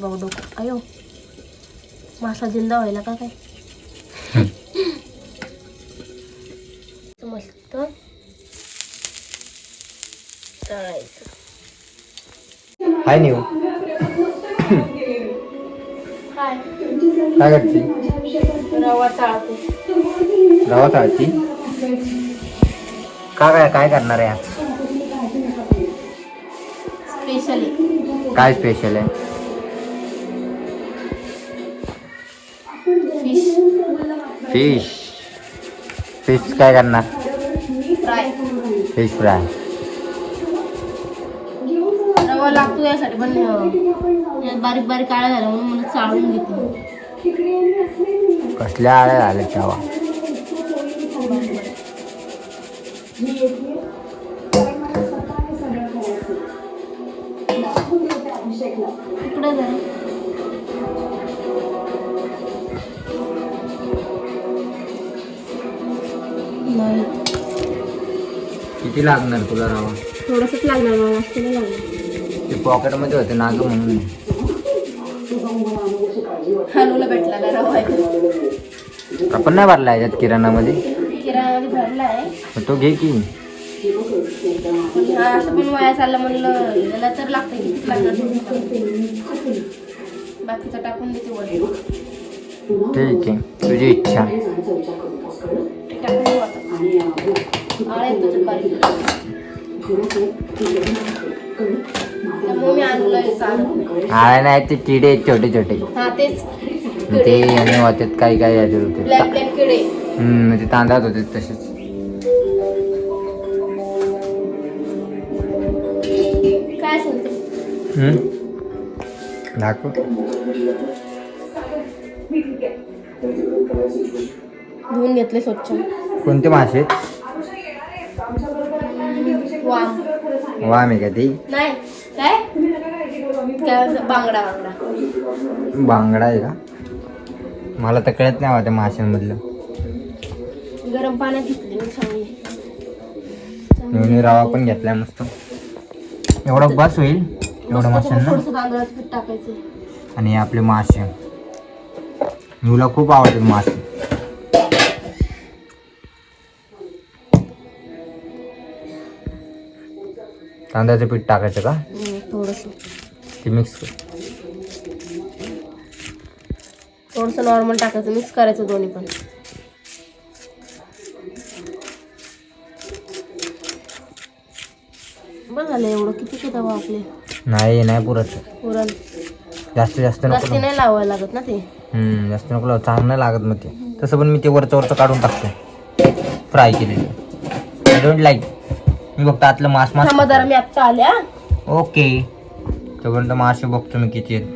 बघ डोकं. अयो मासा जिंदा व्हायला का काय? मस्त. तळायचं हाय न्यू काय काय करते? रवा चाळते. रवा चाळती? का काय काय करणार आहे आज? स्पेशली काय स्पेशल आहे? फिश. फिश काय करणार? फ्राय. Fish fry. लागतो यासाठी पण बारीक बारीक झाला म्हणून मला चाळून घेते. कसल्या आळ्या झाल्या तेव्हा इकडे जरा. किती लागणार तुला रवा? थोडंसंच लागणार मला जास्त नाही लागणार. ते पॉकेटमध्ये होते नाग म्हणून. हलूला भेटला रवा. आपण नाही भरला याच्यात किराणामध्ये? किराणामध्ये भरला आहे मग तो घे की. पण हा असं पण वाया चाललं म्हणलं याला तर लागतं की लागणार बाकीचं टाकून देते वर. ठीक आहे तुझी इच्छा. ते टाकून देऊ आता. आळ्या नाही ते किडे छोटे छोटे. ते आणि होतात काही काही याच्यात होते. हम्म, ते तांदळात होते तसेच? दाखव. धुवून घेतले स्वच्छ. कोणते मासे? वाम. वाम आहे का ती? नाही. काय? काय असं? बांगडा बांगडा. बांगडा आहे का? मला तर कळत नाही त्या माशांमधलं. गरम पाण्यात घेतली मी चांगली. रवा पण घेतलाय मस्त. एवढं बस होईल एवढं माशांना. आणि आपले मासे. मुला खूप आवडतात मासे. तांदळाचं पीठ टाकायचं का? थोडस. ते मिक्स कर. थोडस नॉर्मल टाकायचं मिक्स करायचं दोन्ही पण. बस झालं एवढं. किती किती हवं आपले नाही नाही पुरत. पुरण. जास्त जास्त नको जास्ती. नाही लावायला लागत ना ते? हम्म, जास्त नको लावू. चांगलं नाही लागत मग ते. तसं पण मी ते वरचं वरचं काढून टाकतो. फ्राय केलेलं. आय डोंट लाईक मी फक्त आतलं मास मास थांबा जरा मी आत्ता आल्या ओके. तोपर्यंत मासे बघतो मी किती आहेत.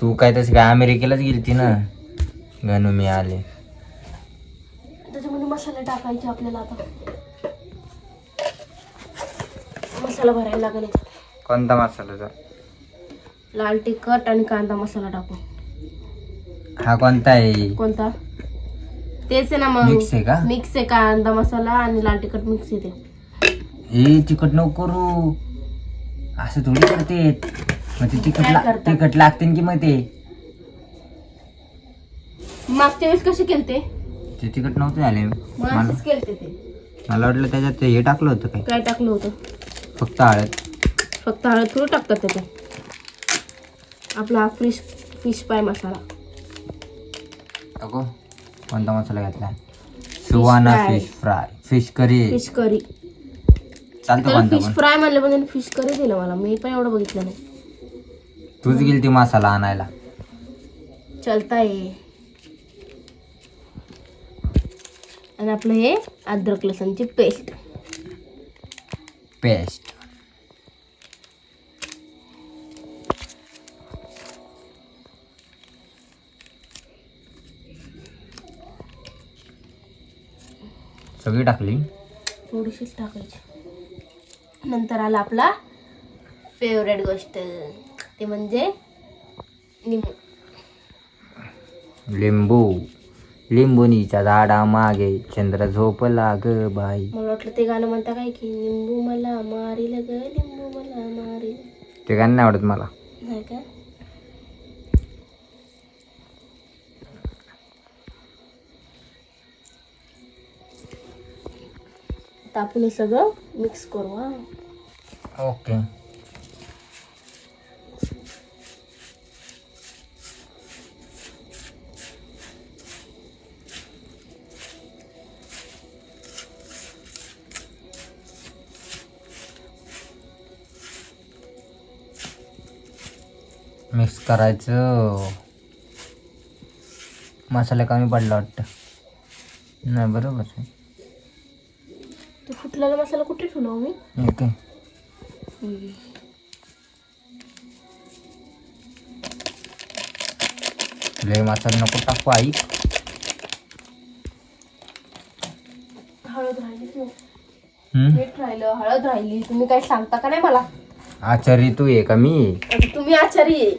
तू काय तसं काय अमेरिकेलाच गेलती ना? गणू मी आले. त्याच्यामध्ये मसाले टाकायचे आपल्याला आता. मसाला भरायला लागेल. कोणता मसाला लाल तिखट आणि कांदा मसाला टाकू. हा कोणता आहे कोणता? तेच आहे ना मग. मिक्स आहे का? मिक्स आहे कांदा मसाला आणि लाल तिखट मिक्स आहे ते ए तिखट नको करू. असं थोडी करते मग ते तिखट काय ला- करता? तिखट लागते की मग ते? मागच्या वेळेस कसे केलते? ते तिखट नव्हते झाले. मग मला असेच केलते ते. मला वाटलं त्याच्यात ते हे टाकलं होतं काय काय टाकलं होतं? फक्त हळद. फक्त हळद थोडं टाकतात त्याच्यात. आपला हा फिश फिश पाय मसाला. कोणता मसाला घेतला? सुवाना fry. Fish fry fish curry fish curry चालतं त्याला कोणता फिश पण. फ्राय म्हणलं पण फिश करी दिलं मला. मी पण एवढं बघितलं नाही. तूच गेली ती मसाला आणायला. चलता ये. आणि आपलं हे अद्रक लसणची पेस्ट पेस्ट सगळी टाकली. थोडीशीच टाकायची. नंतर आला आपला फेवरेट गोष्ट. ते म्हणजे निंबू लिंबू. लिंबुनीच्या झाडा मागे चंद्र झोपला ग बाई. मला वाटलं ते गाणं म्हणता काय की लिंबू मला मारील ग लिंबू मला मारील. ते गाणं नाही आवडत मला. नाही का? आता आपण हे सगळं मिक्स करू हा. ओके. मिक्स करायचं. मसाला कमी पडला वाटतं. नाही बरोबर आहे. कुठे ठेवला हो मी ओके लय मसाला नको टाकू आई. हळद राहिली तू. हम्म? मीठ राहिलं हळद राहिली. तुम्ही काय सांगता का नाही मला? आचारी तू आहे का? मी आता तुम्ही आचारी आहे.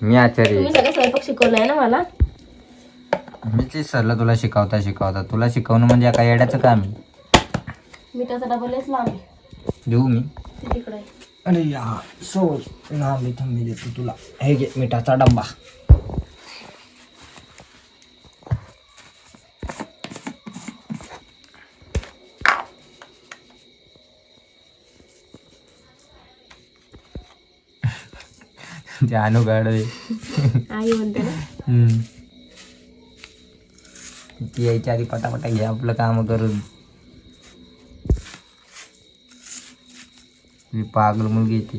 मी आचारी तुम्ही सगळं स्वयंपाक शिकवलाय ना मला? मी ते सरला तुला शिकवता शिकवता. तुला शिकवणं म्हणजे काय येड्याचं काम आहे. मिठाचा डबा लयच लांब आहे देऊ मी. ते तिकडे आहे. अरे या सो ना मी थांबी देतो तुला. हे घे मिठाचा डब्बा. जानू गाडवे आई म्हणते ना. हम्म. ती यायच्या आधी पटापटा घे आपलं काम करून. पागल मुलगी ती.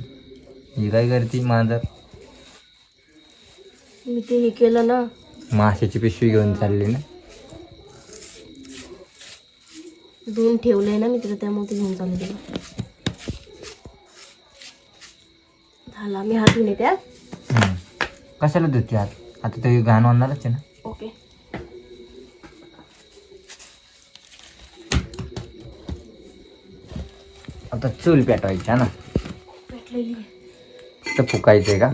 ही काय करते मांजर? मी ते हे केलं ना. माशाची पिशवी घेऊन चालली ना. धुवून ठेवलंय ना मी तिथं त्यामुळे ते घेऊन चालले तिला झाला मी हात येते हा. हम्म. कशाला देते हात? आता ते घाण होणारच आहे ना. आता चूल पेटवायच्या ना? तर फुकायचंय का?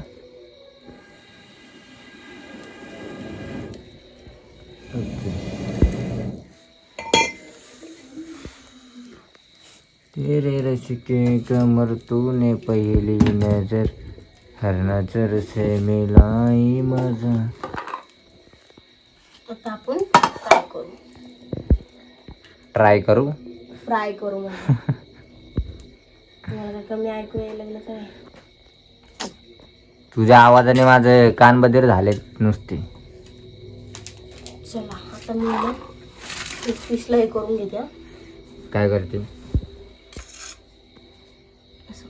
तेरे रश के कमर तूने पहली नजर हर नजर से मिलाई मजा। आता आपण करू. ट्राय करू? फ्राय करू तुम्हाला काय कमी ऐकू यायला लागलं काय तुझ्या आवाजाने माझे कान बधीर झालेत नुसते. चला आता मी ना एक पीसला हे करून घेते हा. काय करते? असं.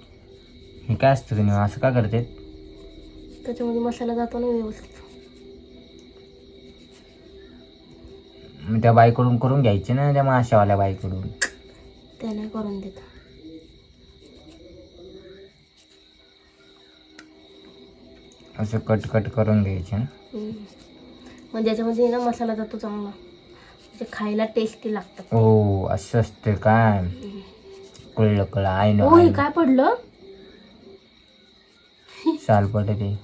हे काय असतं तुम्ही? असं का करते? त्याच्यामध्ये मसाला जातो ना व्यवस्थित. मग त्या बाईकडून करून घ्यायचे ना त्या माशावाल्या बाईकडून. त्याने करून देत. असं कट कट करून घ्यायचे. ना म्हणजे याच्यामध्ये ना मसाला जातो चांगला म्हणजे खायला टेस्टी लागतं. ओ असं असते काय? कळलं कळलं. आय नो हो हे काय पडलं? चाल पडते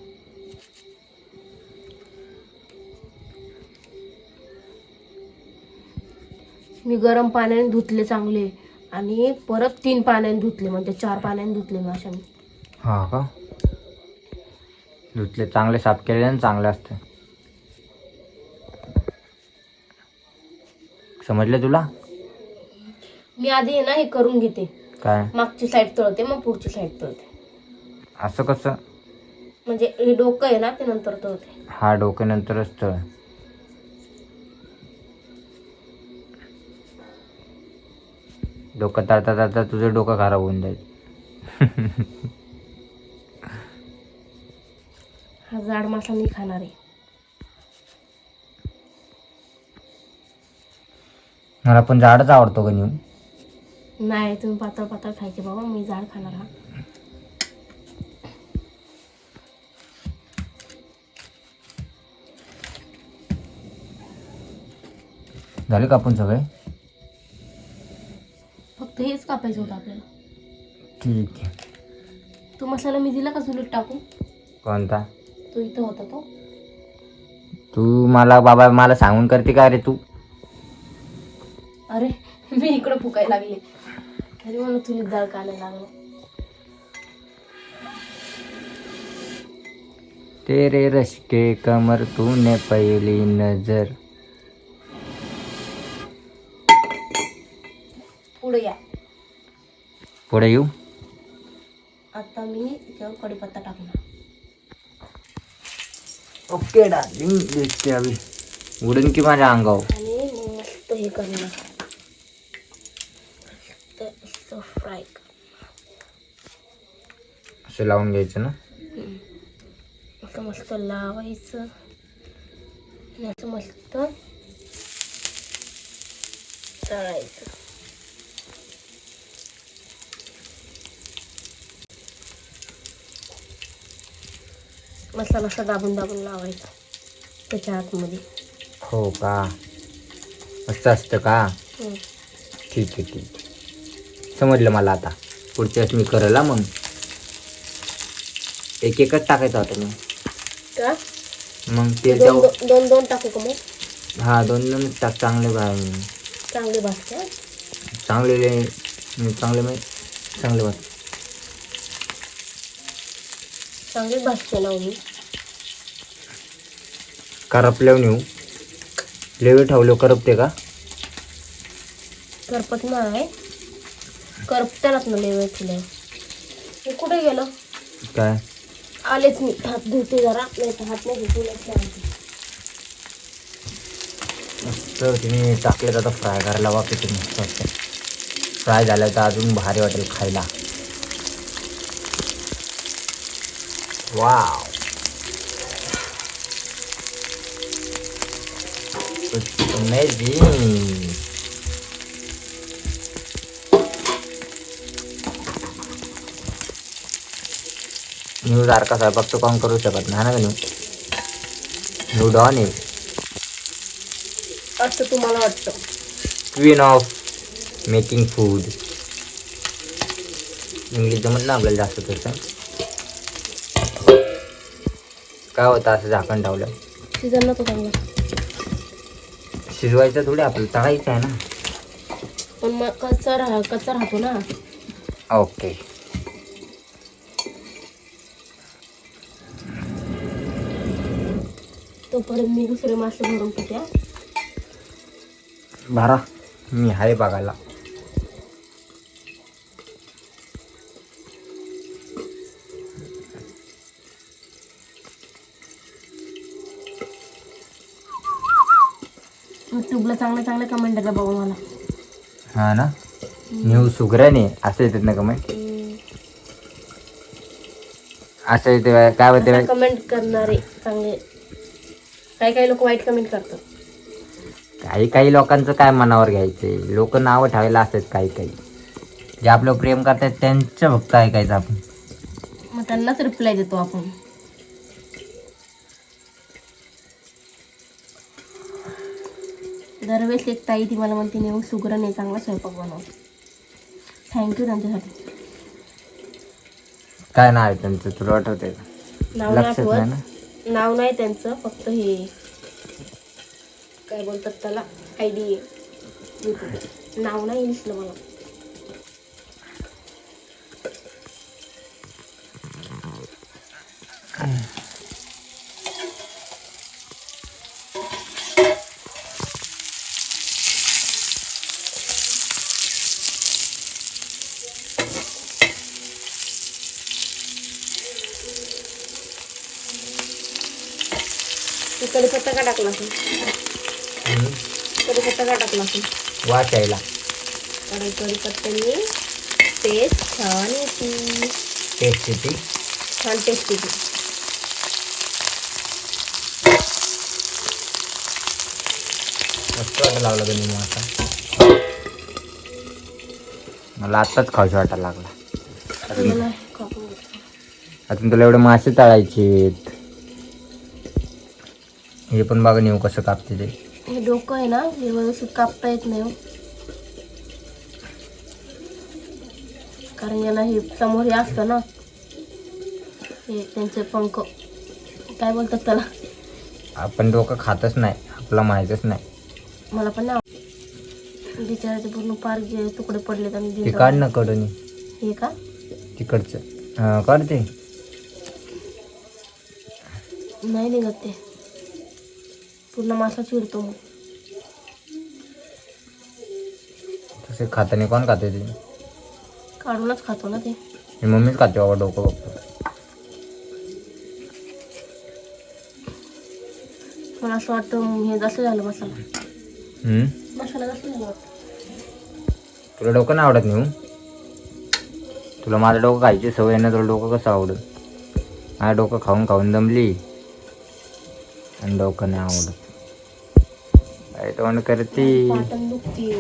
मी गरम पाण्याने धुतले चांगले आणि परत तीन पाण्याने धुतले म्हणजे चार पाण्याने धुतले मी अशा हा का? धुतले चांगले साफ केले ना चांगले असते. समजले तुला? मी आधी ना हे करून घेते. काय? मागची साईड तळते मग पुढची साईड तळते. असं कसं? म्हणजे हे डोकं आहे ना ते नंतर तळते. हा डोक्यानंतरच तळ. डोकं तळता तळता तुझं डोकं खराब होऊन जाईल. हा जाड मासा मी खाणार आहे. मला पण झाडच आवडतो नेऊ नाही तुम्ही पातळ पातळ खायचे बाबा मी जाड खाणार हा. झाले का आपण सगळे? फक्त हेच कापायचं होतं आपल्याला. ठीक आहे. तो मसाला मी दिला का चुलीत टाकून? कोणता? तो इथं होता तो? तू मला बाबा मला सांगून करते का रे तू? अरे मी इकडं फुकायला लागले. तरी म्हणून तुला डाळ काढायला लागलं. तेरे रश के कमर तूने पहिली नजर. पुढे या. पुढे येऊ? आता मी कढीपत्ता टाकणार. ओके डार्लिंग देखते अभी उडून की माझ्या अंगावर आणि मग मस्त हे करणार मस्त असं फ्राय असं लावून घ्यायचं ना असं मस्त लावायचं आणि असं मस्त तळायचं मसाला असा दाबून दाबून लावायचा त्याच्या आतमध्ये. हो का? मस्त असतं का? हम्म. ठीक आहे ठीक आहे. समजलं मला आता. पुढच्या वेळेस मी करेल हा मग. एक एकच टाकायचं होतं मी. का? मग तेल दोन दो- दोन दोन टाकू का मग? हा दोन दोन टाक. चांगले बा- चांगले भाजते चांगले चांगले म्हणजे चांगले चांगले भाजते ना हो मी करपल्यावर नेऊ लेवे ठेवलं करपते का? करपत नाही. करपत्यालाच ना लेवळ तुला मी कुठे गेलो? काय? आलेच मी. हात धुते जरा नाही तर हात नाही धुतले मस्त तुम्ही टाकले आता फ्राय करायला वापस तुम्ही मस्त. फ्राय झालं तर अजून भारी वाटेल खायला. वाव अमेझिंग न्यू सारखा स्वयंपाक तो कोण करू शकत नाही ना न्यू न्यू डॉन आहे असं तुम्हाला वाटतं queen of making food English जमत ना आपल्याला जास्त तसं काय होतं असं झाकण ठेवलं? सीझन नको चांगला. शिजवायचं थोडे आपल्याला तळायचं आहे ना. पण मग कच्चा राहा कच्चा राहतो ना. ओके. तोपर्यंत मी दुसरे मासे भरून टाक्या भरा. मी आहे बघायला. युट्यूबला चांगले चांगले कमेंट येतात बघा मला. हा ना? न्यू सुगराने असं येतात ना कमेंट असं येते काय होते कमेंट करणारे चांगले. काही काही लोक वाईट कमेंट करतात. काही काही लोकांचं काय मनावर घ्यायचंय? लोक नावं ठेवायला असतात काही काही. जे आपलं प्रेम करतात त्यांचं फक्त ऐकायचं आपण. मग त्यांनाच रिप्लाय देतो आपण. दरवेळेस एक ताई ती मला म्हणते नेऊ सुगरण आहे चांगला स्वयंपाक बनव. थँक्यू त्यांच्यासाठी काय नाव आहे त्यांचं? तुला आठवतंय का? नाव नाही लक्षात नाही आठवत ना? नाव नाही त्यांचं फक्त हे काय बोलतात त्याला? आय डी नाव नाही दिसलं मला ते कढीपत्ता का टाकला. कढीपत्ता का कढीपत्त्याने टेस्ट छान येते. टेस्ट येते. छान टेस्ट येते. मस्त वाटायला लागला तुम्ही मग आता. मला आत्ताच खाऊशी वाटायला लागला. अजून तुला एवढे मासे तळायचे हे पण बघा नेऊ कसं कापते ते? हे डोकं आहे ना हे व्यवस्थित कापता येत नाही हो. कारण याला हे समोर हे असतं ना हे त्यांचे पंख. काय बोलतात त्याला? आपण डोकं खातच नाही आपला माहीतच नाही. मला पण नाही बिचाराचे पूर्ण पार जे तुकडे पडलेत आणि ते. काढ ना कडनी. हे का? तिकडचं. हा काढ ते. नाही निघत ते. पूर्ण मासा चिरतो मग. तसे खाताने कोण खाते ते? काढूनच खातो ना ते. मी मम्मीच खाते बाबा डोकं बघतो मला असं वाटतं हे जसं झालं मसाला. हम्म? मसाला जसं झालं वाटतं. तुला डोकं नाही आवडत नाही तुला माझं डोकं खायची सवय आहे ना तुला डोकं कसं आवडत? माझं डोकं खाऊन खाऊन दमली. आणि डोकं नाही आवडत. काय तोंड करते. पाटण दुखती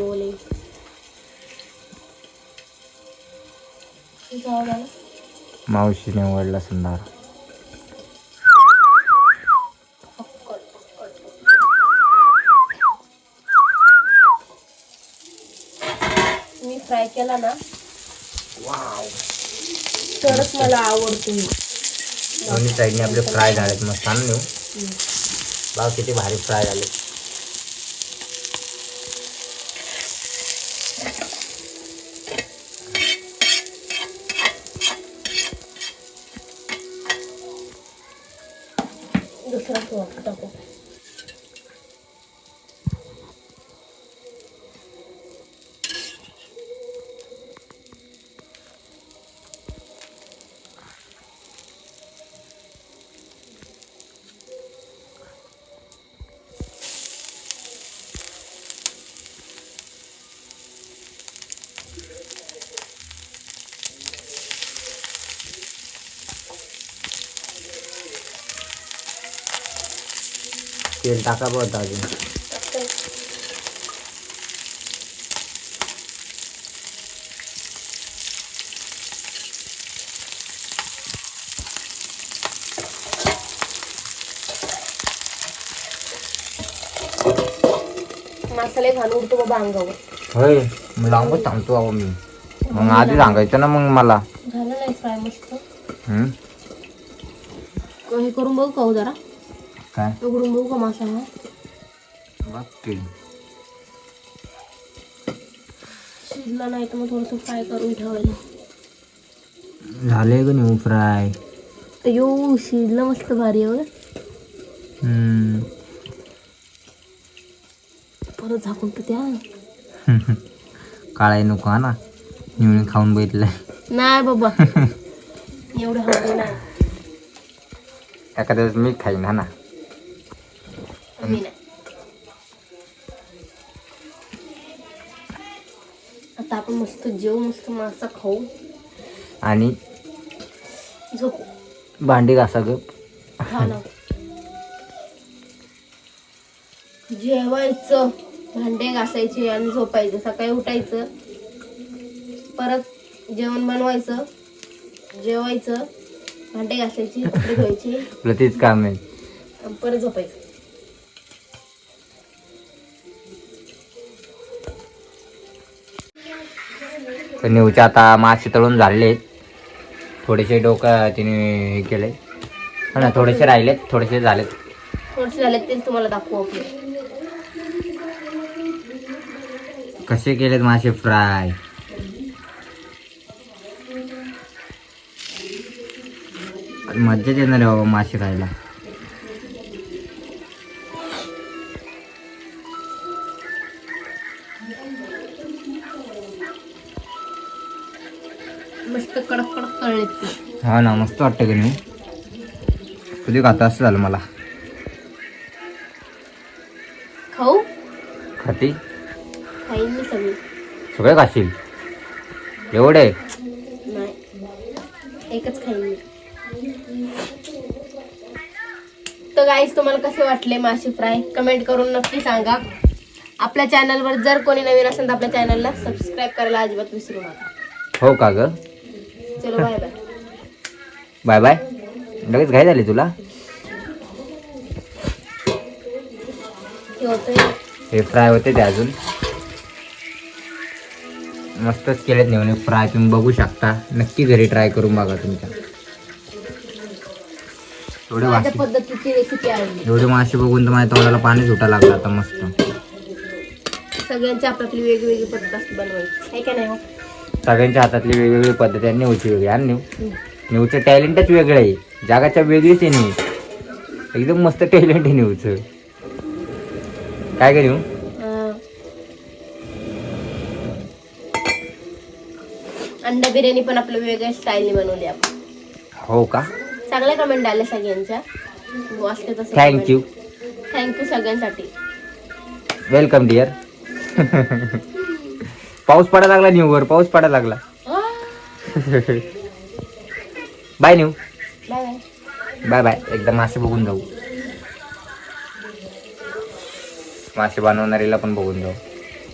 मावशीने ओढला संधार मी फ्राय केला ना. तरच मला आवडतो. दोन्ही साईडने आपले फ्राय झालेत. मस्त देऊ बाबा किती भारी फ्राय झाले दुसरा थोडा टाकू तेल टाका बघ अजून. टाकते. मसाले घालून उडतो बाबा अंगावर. होय मग लांबच थांबतो बाबा मी. मग आधी सांगायचं ना मग मला. झालं नाही फ्राय मस्त. हम्म? हे करून बघू जरा. काय? उघडून बघू का मसाला बघ की. शिजला नाही तर मग थोडंसं फ्राय करून ठेवायला. झाले का नाही फ्राय? अयो शिजलं मस्त भारी आहे बघ. परत झाकून त्या काळा नको हा ना. मी खाऊन बघितलंय. नाही बाबा. एवढं हवं नाही. एखाद्या वेळेस मी खाईन हा ना. आम्ही नाही आता आपण मस्त जेव मस्त मासा खाऊ. आणि झोपू. भांडी घासा ग हा ना. जेवायचं भांडे घासायचे आणि झोपायचं. सकाळी उठायचं परत जेवण बनवायचं जेवायचं भांडे घासायचे कपडे धुवायचे. तुला तेच काम आहे. आणि परत झोपायचं. तर नेऊचे आता मासे तळून झाले थोडेसे डोकं तिने हे केले हा ना थोडेसे राहिलेत थोडेसे झालेत. थोडेसे झाले ते तुम्हाला दाखवू आपले. कसे केलेत मासे फ्राय? मज्जाच येणार आहे बाबा मासे खायला. हा ना मस्त वाटतं की नाही. कधी खाता असं झालं मला. खाऊ? खाती? खाईन मी सगळी. सगळे खाशील? एवढे? नाही. एकच खाईन मी. तर गाईस तुम्हाला कसे वाटले मासे फ्राय? कमेंट करून नक्की सांगा. आपल्या चॅनलवर जर कोणी नवीन असेल तर आपल्या चॅनलला सबस्क्राईब करायला अजिबात विसरू नका. हो का ग? चलो बाय बाय बाय बाय. लगेच घाई झाली तुला? हे फ्राय होते ते अजून. मस्तच केलेत नेऊन फ्राय तुम्ही बघू शकता. नक्की घरी ट्राय करून बघा तुमच्या. एवढे मासे एवढे मासे बघून तर माझ्या तोंडाला पाणी सुटायला लागलं आता मस्त. सगळ्यांची आपली वेगवेगळी पद्धत असते बनवायची. आहे का नाही हो? सगळ्यांच्या हातातली वेगवेगळी पद्धती आणि वेगळी आणि न्यू न्यूचं टॅलेंटच वेगळं आहे. जगाच्या वेगळीच आहे न्यूज एकदम मस्त टॅलेंट आहे न्यूचं काय करू अं, अंडा बिर्याणी पण आपल्या वेगळ्या स्टाईलने बनवली आपण. हो का? चांगल्या कमेंट आल्या सगळ्यांच्या. वाचते तसं थँक्यू थँक्यू सगळ्यांसाठी. वेलकम डिअर पाऊस पडायला लागला न्यूवर पाऊस पडायला लागला. Bye new bye bye bye bye एकदा मासे बघून जाऊ मासे बनवणारीला पण बघून जाऊ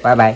बाय बाय